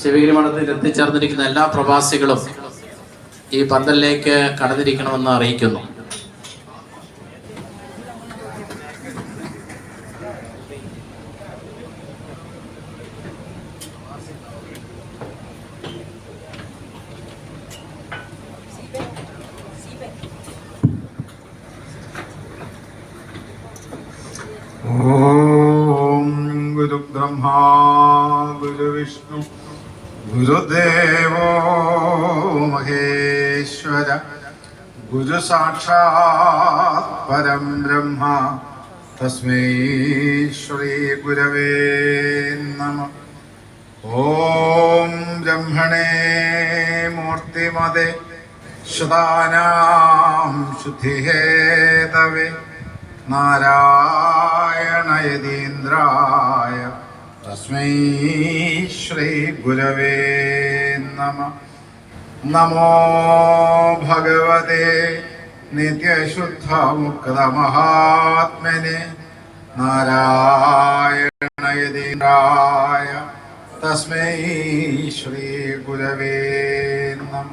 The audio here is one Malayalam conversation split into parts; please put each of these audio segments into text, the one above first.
ശിവഗിരി മഠത്തിൽ എത്തിച്ചേർന്നിരിക്കുന്ന എല്ലാ പ്രവാസികളും ഈ പന്തലിലേക്ക് കടന്നിരിക്കണമെന്ന് അറിയിക്കുന്നു. ഗുരുദേവോ മഹേശ്വര ഗുരു സാക്ഷാത് പരം ബ്രഹ്മ തസ്മൈ ശ്രീ ഗുരവേ നമ. ഓം ബ്രഹ്മണേ മൂർത്തിമതേ ശതാനാം ശുദ്ധിഹേതവേ നാരായണയതീന്ദ്രായ തസ്മൈ ശ്രീ ഗുരവേ നമ. നമോ ഭഗവതേ നിത്യശുദ്ധമുക്തമഹാത്മനെ നാരായണയതിരായ തസ്മൈ ശ്രീ ഗുരവേ നമ.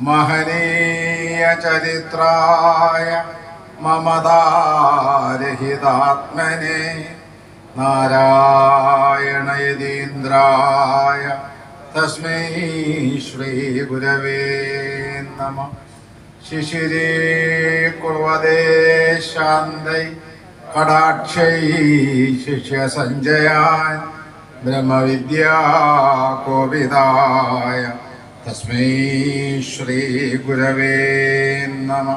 മഹനീയ ചരിത്രായ മമതാരഹിതാത്മനെ നാരായണയതീന്ദ്രായ തസ്മൈ ശ്രീ ഗുരവേ നമ. ശിശിരേ കുർവദേ ശാന്തൈ കടാക്ഷൈ ശിഷ്യസഞ്ജയാൻ ബ്രഹ്മവിദ്യാ കോവിദായ തസ്മൈ ശ്രീ ഗുരവേ നമ.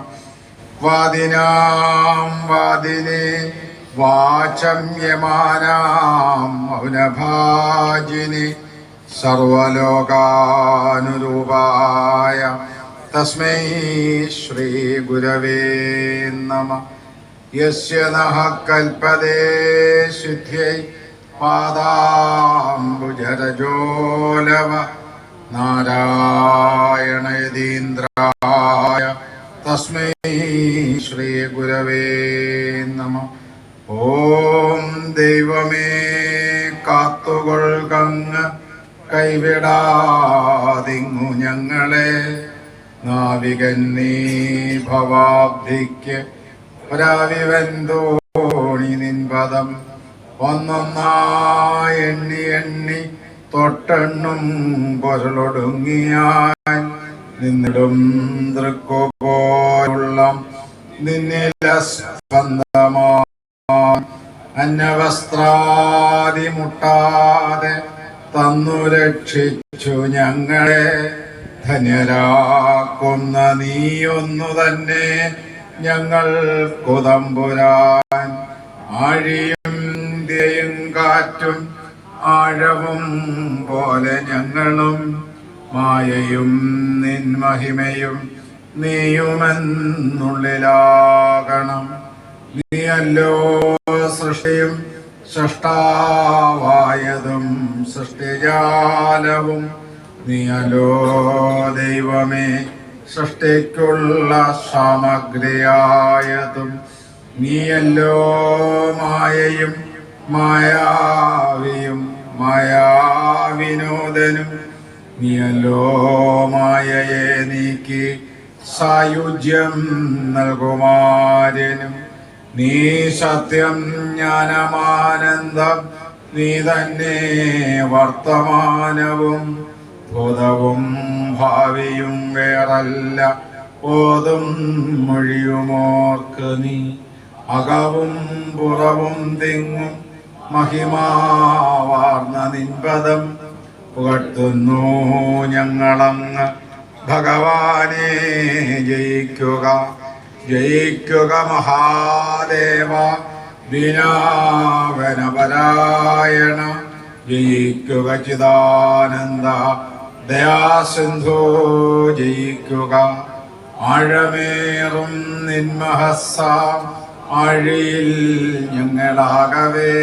വാദിനാം വാദിനെ വാചമ്യമാനാം മൗനഭാജിനി സർവലോകാനുരൂപായ തസ്മൈ ശ്രീ ഗുരവേ നമ. യസ്യ കൽപ്പതേ സിദ്ധ്യൈ പാദാംബുജരജോലവ. നാരായണയതീന്ദ്രായ തസ്മൈ ശ്രീ ഗുരവേ നമ. ഓം ദൈവമേ കാത്തുകൊൾകങ്ങ് കൈവിടാതിങ്ങു ഞങ്ങളെ. നാവികൻ നീ ഭവാബ്ധിക്ക് ഒരാവിവൻ തോണി നിൻപദം. ഒന്നൊന്നായി എണ്ണി എണ്ണി തൊട്ടെണ്ണും പൊരുളൊടുങ്ങിയാൽ നിന്നിടും ദൃക്കുപോലുള്ള നിന്നിലസ്പന്ദമാ അന്നവസ്ത്രാദി മുട്ടാതെ തന്നു രക്ഷിച്ചു ഞങ്ങളെ. ധന്യരാക്കുന്ന നീയൊന്നു തന്നെ ഞങ്ങൾ കുതമ്പുരാൻ. ആഴിയും ദയും കാറ്റും ആഴവും പോലെ ഞങ്ങളും മായയും നിൻ മഹിമയും നീയുമെന്നുള്ളിലാകണം. നീയല്ലോ സൃഷ്ടിയും സൃഷ്ടാവായതും സൃഷ്ടിജാലവും. നീയല്ലോ ദൈവമേ സൃഷ്ടിക്കുള്ള സാമഗ്രിയായതും. നീയല്ലോ മായയും മായാവിയും മായാവിനോദനും. നീയല്ലോ മായയെ നീക്കി സായുജ്യം നൽകുമാരനും. നീ സത്യം ജ്ഞാനമാനന്ദം നീ തന്നെ വർത്തമാനവും ഭൂതവും ഭാവിയും വേറല്ല ഓതും മൊഴിയുമോർക്ക് നീ. അകവും പുറവും തിങ്ങും മഹിമാവാർന്ന നിൻപദം പുകഴ്ത്തുന്നു ഞങ്ങളങ്ങ്. ഭഗവാനെ ജയിക്കുക. ജയിക്കുക മഹാദേവ ദിനാവനപരായണ ജയിക്കുക ചിദാനന്ദ ദയാസിന്ധു ജയിക്കുക. ആഴമേറും നിന്മഹസ ആഴിയിൽ ഞങ്ങളാകവേ.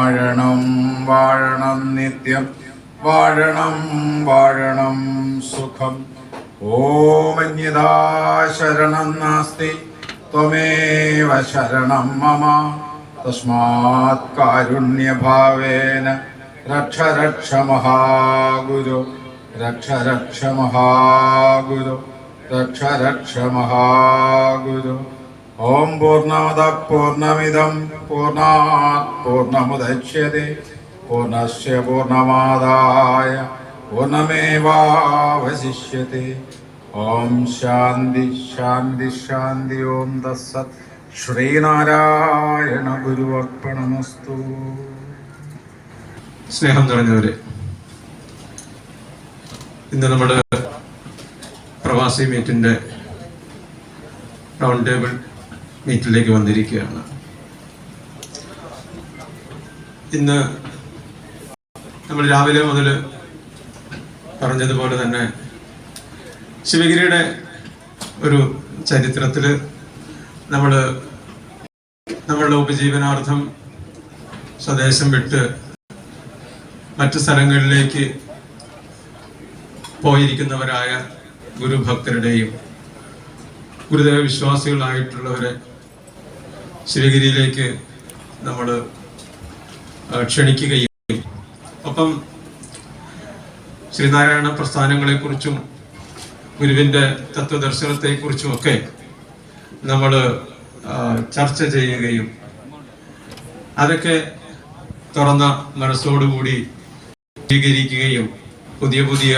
ആഴണം വാഴണം നിത്യം വാഴണം വാഴണം സുഖം. ഓമന്യതാ ശരണം നാസ്തി ത്വമേവ ശരണം മമ. തസ്മാത് കാരുണ്യഭാവേന. രക്ഷ രക്ഷ മഹാഗുരു. രക്ഷ രക്ഷ മഹാഗുരു. രക്ഷ രക്ഷ മഹാഗുരു. ഓം പൂർണമത പൂർണമിതം പൂർണാ പൂർണമുദച്യത്തെ പൂർണസ്യ പൂർണമാദായ പൂർണമേവാവശിഷ്യത്തെ. ഓം ശാന്തി ശാന്തി ശാന്തി ഓം തസ്സത് ശ്രീനാരായണ ഗുരുവർപ്പണമസ്തു സ്നേഹം നിറഞ്ഞവരെ ഇന്ന് നമ്മുടെ പ്രവാസി മീറ്റിന്റെ റൗണ്ട് ടേബിൾ മീറ്റിലേക്ക് വന്നിരിക്കുകയാണ്. ഇന്ന് നമ്മൾ രാവിലെ മുതൽ പറഞ്ഞതുപോലെ തന്നെ ശിവഗിരിയുടെ ഒരു ചരിത്രത്തിൽ നമ്മൾ നമ്മളുടെ ഉപജീവനാർത്ഥം സ്വദേശം വിട്ട് മറ്റു സ്ഥലങ്ങളിലേക്ക് പോയിരിക്കുന്നവരായ ഗുരുഭക്തരുടെയും ഗുരുദേവ വിശ്വാസികളായിട്ടുള്ളവരെ ശിവഗിരിയിലേക്ക് നമ്മൾ ക്ഷണിക്കുകയും. ഒപ്പം ശ്രീനാരായണ പ്രസ്ഥാനങ്ങളെക്കുറിച്ചും ഗുരുവിന്റെ തത്വദർശനത്തെക്കുറിച്ചും ഒക്കെ നമ്മൾ ചർച്ച ചെയ്യുകയും അതൊക്കെ തുറന്ന മനസ്സോടുകൂടി സ്വീകരിക്കുകയും പുതിയ പുതിയ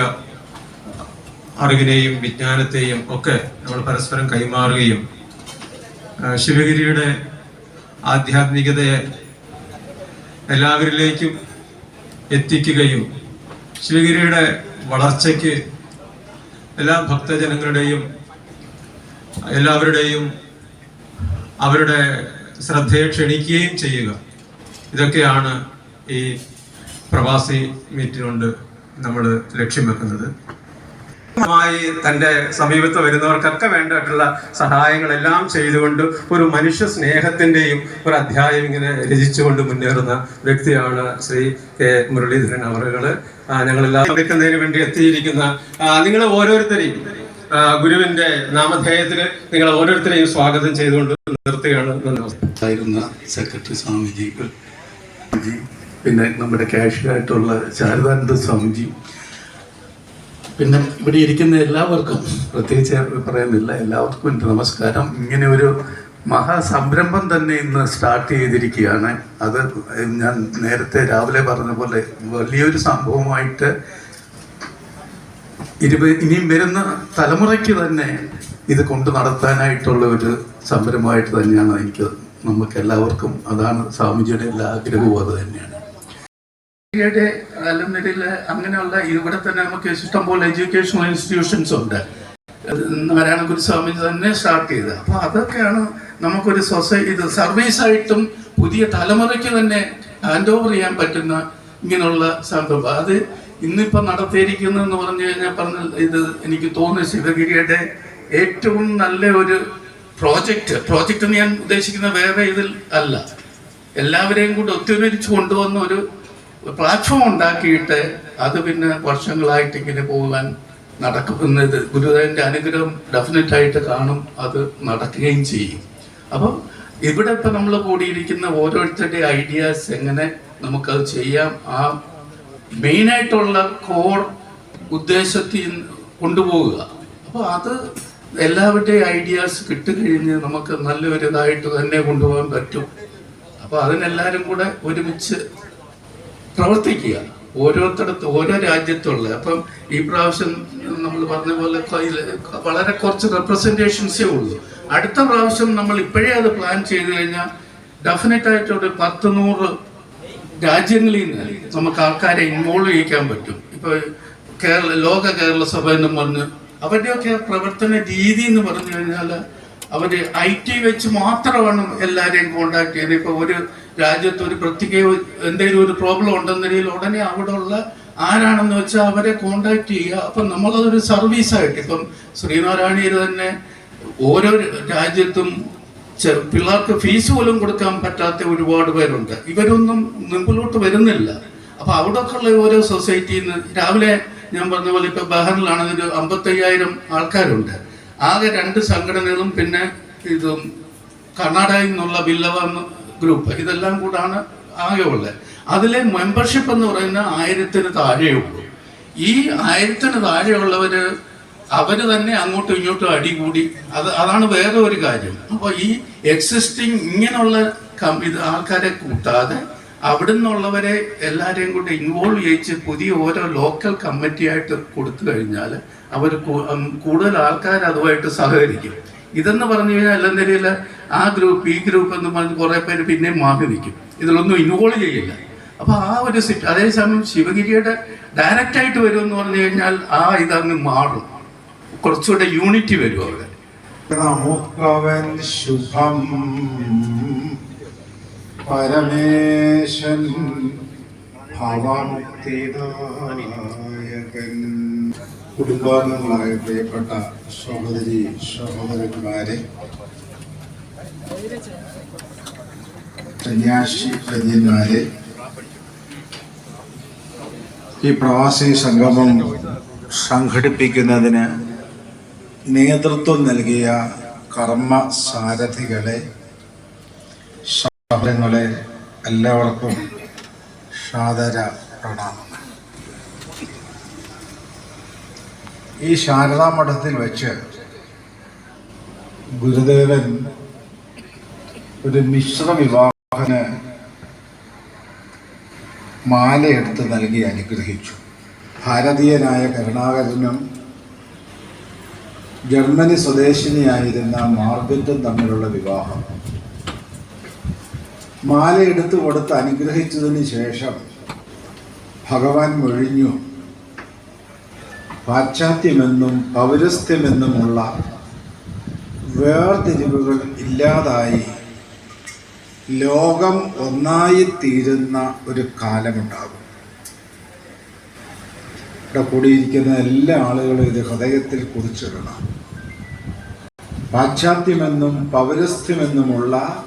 അറിവിനെയും വിജ്ഞാനത്തെയും ഒക്കെ നമ്മൾ പരസ്പരം കൈമാറുകയും ശിവഗിരിയുടെ ആധ്യാത്മികതയെ എല്ലാവരിലേക്കും എത്തിക്കുകയും ശിവഗിരിയുടെ വളർച്ചയ്ക്ക് എല്ലാ ഭക്തജനങ്ങളുടെയും എല്ലാവരുടെയും അവരുടെ ശ്രദ്ധയെ ക്ഷണിക്കുകയും ചെയ്യുക. ഇതൊക്കെയാണ് ഈ പ്രവാസി മീറ്റിനുകൊണ്ട് നമ്മൾ ലക്ഷ്യം വെക്കുന്നത്. മായി തന്റെ സമീപത്ത് വരുന്നവർക്കൊക്കെ വേണ്ടിയിട്ടുള്ള സഹായങ്ങളെല്ലാം ചെയ്തുകൊണ്ട് ഒരു മനുഷ്യ സ്നേഹത്തിന്റെയും ഒരു അധ്യായം ഇങ്ങനെ രചിച്ചുകൊണ്ട് മുന്നേറുന്ന വ്യക്തിയാണ് ശ്രീ കെ മുരളീധരൻ അവറുകൾ. ഞങ്ങളെല്ലാം എടുക്കുന്നതിന് വേണ്ടി എത്തിയിരിക്കുന്ന നിങ്ങൾ ഓരോരുത്തരെയും ഗുരുവിന്റെ നാമധേയത്തിൽ നിങ്ങൾ ഓരോരുത്തരെയും സ്വാഗതം ചെയ്തുകൊണ്ട് നിർത്തുകയാണ്. സെക്രട്ടറി സ്വാമിജി പിന്നെ നമ്മുടെ കാഷ്യറായിട്ടുള്ള ശാരദാനന്ദ സ്വാമിജി പിന്നെ ഇവിടെ ഇരിക്കുന്ന എല്ലാവർക്കും പ്രത്യേകിച്ച് പറയുന്നില്ല എല്ലാവർക്കും എന്റെ നമസ്കാരം. ഇങ്ങനെ ഒരു മഹാസംരംഭം തന്നെ ഇന്ന് സ്റ്റാർട്ട് ചെയ്തിരിക്കുകയാണ്. അത് ഞാൻ നേരത്തെ രാവിലെ പറഞ്ഞ പോലെ വലിയൊരു സംഭവമായിട്ട് ഇരുപ ഇനിയും വരുന്ന തലമുറയ്ക്ക് തന്നെ ഇത് കൊണ്ടു നടത്താനായിട്ടുള്ള ഒരു സംരംഭമായിട്ട് തന്നെയാണ് എനിക്ക് നമുക്ക് എല്ലാവർക്കും അതാണ് സ്വാമിജിയുടെ എല്ലാ ആഗ്രഹവും അത് തന്നെയാണ്. ഇന്ത്യയുടെ അങ്ങനെയുള്ള ഇവിടെ തന്നെ നമുക്ക് ഇഷ്ടംപോലെ എഡ്യൂക്കേഷണൽ ഇൻസ്റ്റിറ്റ്യൂഷൻസ് ഉണ്ട് അത് നാരായണ ഗുരുസ്വാമി തന്നെ സ്റ്റാർട്ട് ചെയ്ത്. അപ്പോൾ അതൊക്കെയാണ് നമുക്കൊരു സൊസൈറ്റി ഇത് സർവീസ് ആയിട്ടും പുതിയ തലമുറയ്ക്ക് തന്നെ ഹാൻഡ് ഓവർ ചെയ്യാൻ പറ്റുന്ന ഇങ്ങനെയുള്ള സംഭവം അത് ഇന്നിപ്പോൾ നടത്തിയിരിക്കുന്നതെന്ന് പറഞ്ഞു കഴിഞ്ഞാൽ പറഞ്ഞ ഇത് എനിക്ക് തോന്നുന്നു ശിവഗിരിയുടെ ഏറ്റവും നല്ല ഒരു പ്രോജക്റ്റ് പ്രോജക്റ്റ് ഞാൻ ഉദ്ദേശിക്കുന്ന വേറെ ഇതിൽ അല്ല. എല്ലാവരെയും കൂടി ഒത്തൊരുമിച്ച് കൊണ്ടുവന്ന ഒരു പ്ലാറ്റ്ഫോം ഉണ്ടാക്കിയിട്ട് അത് പിന്നെ വർഷങ്ങളായിട്ട് ഇങ്ങനെ പോകാൻ നടക്കുന്നത് ഗുരുദേവന്റെ അനുഗ്രഹം ഡെഫിനറ്റ് ആയിട്ട് കാണും അത് നടക്കുകയും ചെയ്യും. അപ്പം ഇവിടെ ഇപ്പൊ നമ്മൾ കൂടിയിരിക്കുന്ന ഓരോരുത്തരുടെ ഐഡിയാസ് എങ്ങനെ നമുക്കത് ചെയ്യാം ആ മെയിൻ ആയിട്ടുള്ള കോർ ഉദ്ദേശത്തിൽ കൊണ്ടുപോവുക. അപ്പോൾ അത് എല്ലാവരുടെയും ഐഡിയാസ് കിട്ടിക്കഴിഞ്ഞ് നമുക്ക് നല്ലൊരു ഇതായിട്ട് തന്നെ കൊണ്ടുപോകാൻ പറ്റും. അപ്പോൾ അതിനെല്ലാവരും കൂടെ ഒരുമിച്ച് പ്രവർത്തിക്കുക. ഓരോരുത്തടത്ത് ഓരോ രാജ്യത്തുള്ള അപ്പം ഈ പ്രാവശ്യം നമ്മൾ പറഞ്ഞ പോലെ വളരെ കുറച്ച് റെപ്രസെന്റേഷൻസേ ഉള്ളൂ. അടുത്ത പ്രാവശ്യം നമ്മൾ ഇപ്പോഴേ അത് പ്ലാൻ ചെയ്ത് കഴിഞ്ഞാൽ ഡെഫിനറ്റ് ആയിട്ട് ഒരു പത്ത് നൂറ് രാജ്യങ്ങളിൽ നിന്ന് നമുക്ക് ആൾക്കാരെ ഇൻവോൾവ് ചെയ്യിക്കാൻ പറ്റും. ഇപ്പൊ കേരള ലോക കേരള സഭ എന്ന് പറഞ്ഞ് അവരുടെയൊക്കെ പ്രവർത്തന രീതി എന്ന് പറഞ്ഞു കഴിഞ്ഞാൽ അവർ ഐ ടി വെച്ച് മാത്രമാണ് എല്ലാവരെയും കോണ്ടാക്ട് ചെയ്യുന്നത്. ഇപ്പൊ ഒരു രാജ്യത്ത് ഒരു പ്രത്യേക എന്തെങ്കിലും ഒരു പ്രോബ്ലം ഉണ്ടെന്നതിൽ ഉടനെ അവിടെ ഉള്ള ആരാണെന്ന് വെച്ചാൽ അവരെ കോണ്ടാക്ട് ചെയ്യുക. അപ്പം നമ്മളതൊരു സർവീസായിട്ട് ഇപ്പം ശ്രീനാരായണീയർ തന്നെ ഓരോ രാജ്യത്തും പിള്ളേർക്ക് ഫീസ് പോലും കൊടുക്കാൻ പറ്റാത്ത ഒരുപാട് പേരുണ്ട്. ഇവരൊന്നും മുമ്പിലോട്ട് വരുന്നില്ല. അപ്പൊ അവിടെയൊക്കെയുള്ള ഓരോ സൊസൈറ്റിയിൽ നിന്ന് രാവിലെ ഞാൻ പറഞ്ഞ പോലെ ഇപ്പൊ ബഹറിലാണെങ്കിൽ ഒരു അമ്പത്തയ്യായിരം ആൾക്കാരുണ്ട്. ആകെ രണ്ട് സംഘടനകളും പിന്നെ ഇതും കർണാടകയിൽ നിന്നുള്ള ബില്ലവ ഗ്രൂപ്പ്. ഇതെല്ലാം കൂടാണ് ആകെ ഉള്ളത് അതിലെ മെമ്പർഷിപ്പ് എന്ന് പറയുന്ന ആയിരത്തിന് താഴെയുള്ളൂ. ഈ ആയിരത്തിന് താഴെയുള്ളവര് അവർ തന്നെ അങ്ങോട്ടും ഇങ്ങോട്ടും അടികൂടി. അത് അതാണ് വേറെ ഒരു കാര്യം. അപ്പോൾ ഈ എക്സിസ്റ്റിംഗ് ഇങ്ങനെയുള്ള ഇത് ആൾക്കാരെ കൂട്ടാതെ അവിടെ നിന്നുള്ളവരെ എല്ലാവരെയും കൂടി ഇൻവോൾവ് ചെയ്യിച്ച് പുതിയ ഓരോ ലോക്കൽ കമ്മിറ്റി ആയിട്ട് കൊടുത്തു കഴിഞ്ഞാൽ അവർ കൂടുതൽ ആൾക്കാർ അതുമായിട്ട് സഹകരിക്കും. ഇതെന്ന് പറഞ്ഞു കഴിഞ്ഞാൽ എല്ലാ തരില്ല ആ ഗ്രൂപ്പ് ഈ ഗ്രൂപ്പ് എന്ന് പറഞ്ഞ് കുറേ പേര് പിന്നെയും മാറി നിൽക്കും. ഇതിലൊന്നും ഇൻവോൾവ് ചെയ്യില്ല. അപ്പൊ ആ ഒരു സിറ്റ് അതേസമയം ശിവഗിരിയുടെ ഡയറക്റ്റ് ആയിട്ട് എന്ന് പറഞ്ഞു കഴിഞ്ഞാൽ ആ ഇതങ്ങ് മാറും. കുറച്ചുകൂടെ യൂണിറ്റി വരും അവർ പ്രമുഖവൻ ശുഭം പരമേശൻ കുടുംബാംഗങ്ങളായ പ്രിയപ്പെട്ട സഹോദരി സഹോദരന്മാരെ കന്യാശി കന്യന്മാരെ ഈ പ്രവാസി സംഗമം സംഘടിപ്പിക്കുന്നതിന് നേതൃത്വം നൽകിയ കർമ്മ സാരഥികളെ സഹോദരങ്ങളെ എല്ലാവർക്കും സാദര പ്രണാമം. ഈ ശാരദാ മഠത്തിൽ വെച്ച് ഗുരുദേവൻ ഒരു മിശ്ര വിവാഹന് മാലയെടുത്ത് നൽകി അനുഗ്രഹിച്ചു. ഭാരതീയനായ കരുണാകരനും ജർമ്മനി സ്വദേശിനിയായിരുന്ന മാർഗറ്റും തമ്മിലുള്ള വിവാഹം. മാലയെടുത്ത് കൊടുത്ത് അനുഗ്രഹിച്ചതിന് ശേഷം ഭഗവാൻ മൊഴിഞ്ഞു പാശ്ചാത്യമെന്നും പൗരസ്ത്യമെന്നുമുള്ള വേർതിരിവുകൾ ഇല്ലാതായി. ലോകം ഒന്നായി തീരുന്ന ഒരു കാലമുണ്ടാകും. ഇവിടെ കൂടിയിരിക്കുന്ന എല്ലാ ആളുകളും ഇത് ഹൃദയത്തിൽ കുറിച്ചിടണം. പാശ്ചാത്യമെന്നും പൗരസ്ത്യമെന്നുമുള്ള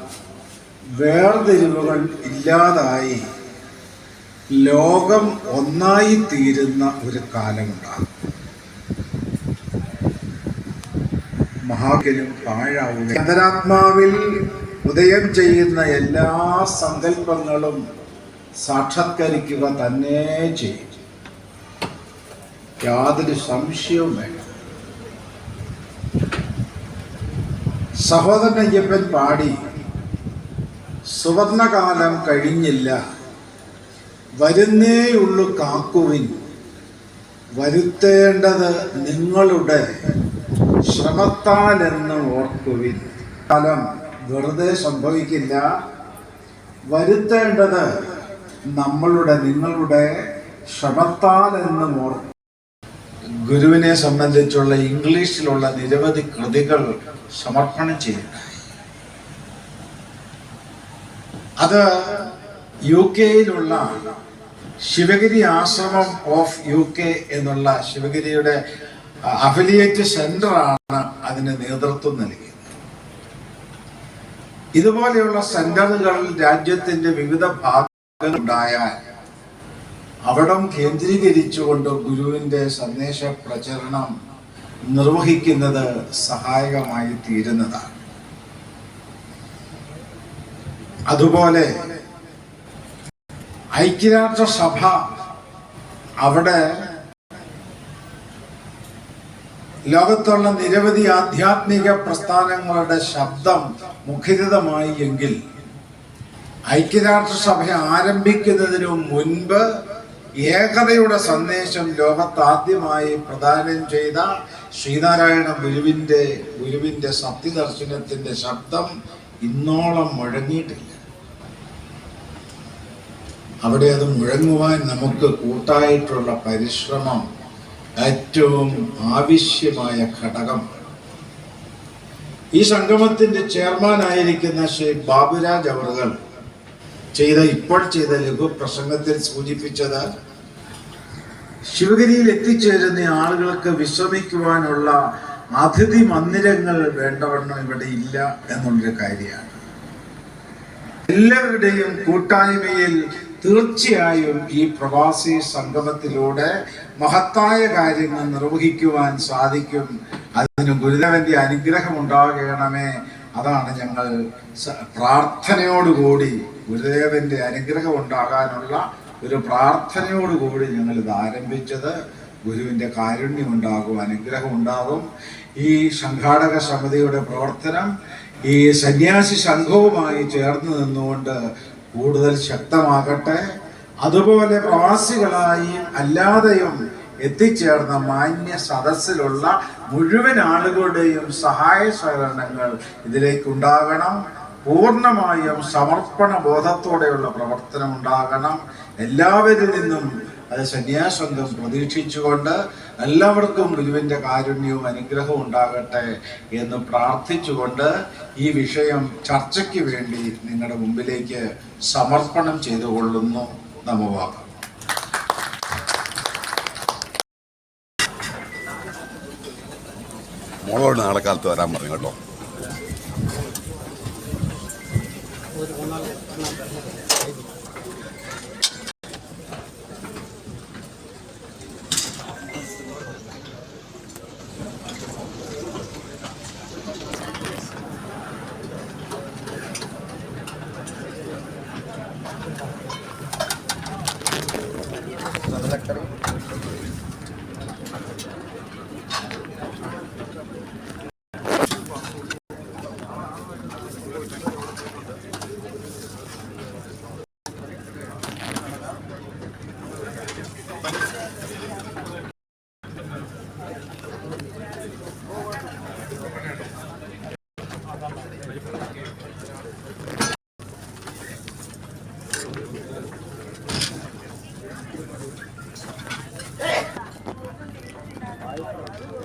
വേർതിരിവുകൾ ഇല്ലാതായി ലോകം ഒന്നായി തീരുന്ന ഒരു കാലമുണ്ടാകും. മഹാകനും പാഴാവുക അന്തരാത്മാവിൽ ഉദയം ചെയ്യുന്ന എല്ലാ സങ്കല്പങ്ങളും സാക്ഷാത്കരിക്കുക തന്നെ ചെയ്യും. യാതൊരു സംശയവും വേണം സഹോദരൻ അയ്യപ്പൻ പാടി സുവർണകാലം കഴിഞ്ഞില്ല. വരുന്നേയുള്ളു കാക്കുവിൻ. വരുത്തേണ്ടത് നിങ്ങളുടെ ശ്രമത്താലെന്ന് ഓർക്കുവിൻ. കാലം വെറുതെ സംഭവിക്കില്ല. വരുത്തേണ്ടത് നമ്മളുടെ നിങ്ങളുടെ ശ്രമത്താലെന്ന് ഓർക്കും ഗുരുവിനെ സംബന്ധിച്ചുള്ള ഇംഗ്ലീഷിലുള്ള നിരവധി കൃതികൾ സമർപ്പണം ചെയ്യുകയായി അത് യു കെയിലുള്ള ശിവഗിരി ആശ്രമം ഓഫ് യു കെ എന്നുള്ള ശിവഗിരിയുടെ അഫിലിയേറ്റ് സെന്ററാണ് അതിന് നേതൃത്വം നൽകിയത്. ഇതുപോലെയുള്ള സെന്ററുകൾ രാജ്യത്തിന്റെ വിവിധ ഭാഗങ്ങളുണ്ടായാൽ അവിടം കേന്ദ്രീകരിച്ചുകൊണ്ട് ഗുരുവിന്റെ സന്ദേശ പ്രചരണം നിർവഹിക്കുന്നത് സഹായകമായി തീരുന്നതാണ്. അതുപോലെ ഐക്യരാഷ്ട്രസഭ അവിടെ ലോകത്തുള്ള നിരവധി ആധ്യാത്മിക പ്രസ്ഥാനങ്ങളുടെ ശബ്ദം മുഖരിതമായി എങ്കിൽ ഐക്യരാഷ്ട്രസഭ ആരംഭിക്കുന്നതിനു മുൻപ് ഏകതയുടെ സന്ദേശം ലോകത്താദ്യമായി പ്രദാനം ചെയ്ത ശ്രീനാരായണ ഗുരുവിന്റെ ഗുരുവിന്റെ സത്യദർശനത്തിന്റെ ശബ്ദം ഇന്നോളം മുഴങ്ങിയിട്ടില്ല. അവിടെ അത് മുഴങ്ങുവാൻ നമുക്ക് കൂട്ടായിട്ടുള്ള പരിശ്രമം ഏറ്റവും ആവശ്യമായ ഘടകം. ഈ സംഗമത്തിന്റെ ചെയർമാനായിരിക്കുന്ന ശ്രീ ബാബുരാജ് അവറുകൾ ചെയ്ത ഇപ്പോൾ ചെയ്ത ലഘു പ്രസംഗത്തിൽ സൂചിപ്പിച്ചത് ശിവഗിരിയിൽ എത്തിച്ചേരുന്ന ആളുകൾക്ക് വിശ്രമിക്കുവാനുള്ള അതിഥി മന്ദിരങ്ങൾ വേണ്ടവണ്ണം ഇവിടെ ഇല്ല എന്നുള്ളൊരു കാര്യമാണ്. എല്ലാവരുടെയും കൂട്ടായ്മയിൽ തീർച്ചയായും ഈ പ്രവാസി സംഗമത്തിലൂടെ മഹത്തായ കാര്യങ്ങൾ നിർവഹിക്കുവാൻ സാധിക്കും. അതിന് ഗുരുദേവന്റെ അനുഗ്രഹം ഉണ്ടാകണമേ അതാണ് ഞങ്ങൾ പ്രാർത്ഥനയോടുകൂടി ഗുരുദേവന്റെ അനുഗ്രഹം ഉണ്ടാകാനുള്ള ഒരു പ്രാർത്ഥനയോടുകൂടി ഞങ്ങൾ ഇത് ആരംഭിച്ചത്. ഗുരുവിന്റെ കാരുണ്യം ഉണ്ടാകും അനുഗ്രഹം ഉണ്ടാകും ഈ സംഘാടക സമിതിയുടെ പ്രവർത്തനം ഈ സന്യാസി സംഘവുമായി ചേർന്ന് നിന്നുകൊണ്ട് കൂടുതൽ ശക്തമാകട്ടെ. അതുപോലെ പ്രവാസികളായും അല്ലാതെയും എത്തിച്ചേർന്ന മാന്യ സദസ്സിലുള്ള മുഴുവൻ ആളുകളുടെയും സഹായ സഹകരണങ്ങൾ ഇതിലേക്കുണ്ടാകണം. പൂർണമായും സമർപ്പണ ബോധത്തോടെയുള്ള പ്രവർത്തനം ഉണ്ടാകണം. എല്ലാവരിൽ നിന്നും അത് സന്യാസംഗം പ്രതീക്ഷിച്ചുകൊണ്ട് എല്ലാവർക്കും ഗുരുവിന്റെ കാരുണ്യവും അനുഗ്രഹവും ഉണ്ടാകട്ടെ എന്ന് പ്രാർത്ഥിച്ചുകൊണ്ട് ഈ വിഷയം ചർച്ചയ്ക്ക് വേണ്ടി നിങ്ങളുടെ മുമ്പിലേക്ക് സമർപ്പണം ചെയ്തുകൊള്ളുന്നു. നമവാകം മോളോട് നാളെ കാലത്ത് വരാൻ പറഞ്ഞു കേട്ടോ.